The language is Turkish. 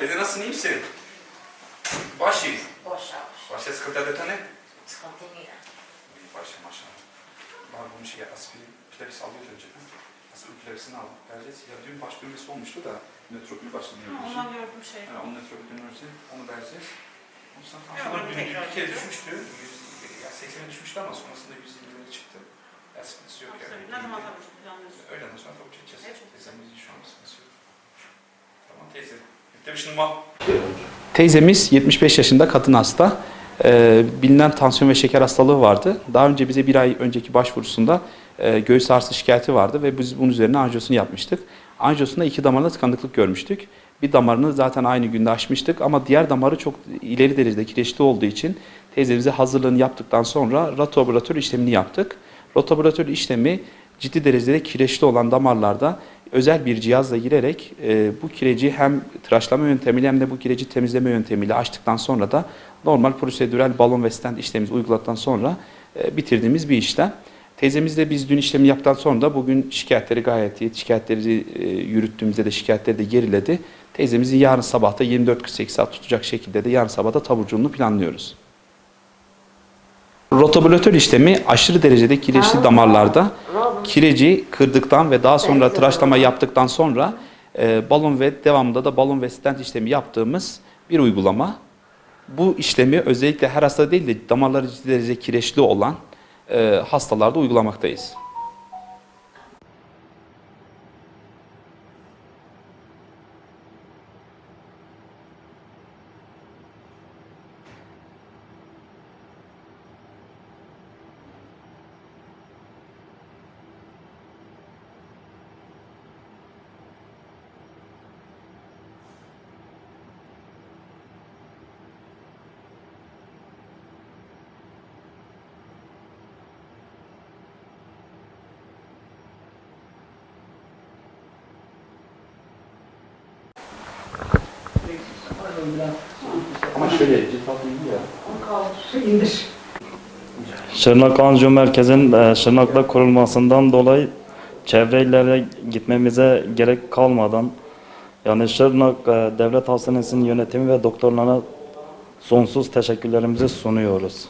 Nasılsın iyi misin? Başı. Boş yapmış. Başı sıkıntı da ne? Sıkıntı değil. Başla maşallah. Var bunu şey aspirin plakis alıyoruz önce. Aspirin plakisini al. Vereceğiz. Ya dün baş dönmesi olmuştu da nötrokül başlanıyor. Ha, Ondan gördüm şey. Yani onun nötrokül dönürse onu vereceğiz. Ondan sonra tansiyonu onu dün, dün tekrar bir kere düşmüştü. 100, ya 80'e düşmüştü ama sonrasında 120'lere çıktı. Ya sıkıntısı yok yani. Ne zaman tabii planlıyorsun? Öğleden sonra tabii çekeceğiz. Evet, çok Teyzemizin şu an sıkıntısı yok. Tamam teyze. Teyzemiz 75 yaşında kadın hasta. Ee, bilinen tansiyon ve şeker hastalığı vardı. Daha önce bize bir ay önceki başvurusunda e, göğüs ağrısı şikayeti vardı ve biz bunun üzerine anjiyosunu yapmıştık. Anjiyosunda iki damarında tıkanıklık görmüştük. Bir damarını zaten aynı günde açmıştık ama diğer damarı çok ileri derecede kireçli olduğu için teyzemize hazırlığını yaptıktan sonra rotoaboratör işlemini yaptık. Rotoaboratör işlemi ciddi derecede kireçli olan damarlarda özel bir cihazla girerek e, bu kireci hem tıraşlama yöntemiyle hem de bu kireci temizleme yöntemiyle açtıktan sonra da normal prosedürel balon ve stent işlemimizi uyguladıktan sonra e, bitirdiğimiz bir işlem. Teyzemiz de biz dün işlemi yaptıktan sonra da bugün şikayetleri gayet iyi. Şikayetleri e, yürüttüğümüzde de şikayetleri de geriledi. Teyzemizi yarın sabahta 24-48 saat tutacak şekilde de yarın sabahta taburculuğunu planlıyoruz. Rotabülatör işlemi aşırı derecede kireçli damarlarda kireci kırdıktan ve daha sonra tıraşlama yaptıktan sonra e, balon ve devamında da balon ve stent işlemi yaptığımız bir uygulama. Bu işlemi özellikle her hasta değil de damarları ciddi derece kireçli olan e, hastalarda uygulamaktayız. Ama şöyle cilt iyi ya. Şırnak Anjiyo Merkezi'nin e, Şırnak'ta kurulmasından dolayı çevrelere gitmemize gerek kalmadan yani Şırnak e, Devlet Hastanesi'nin yönetimi ve doktorlarına sonsuz teşekkürlerimizi sunuyoruz.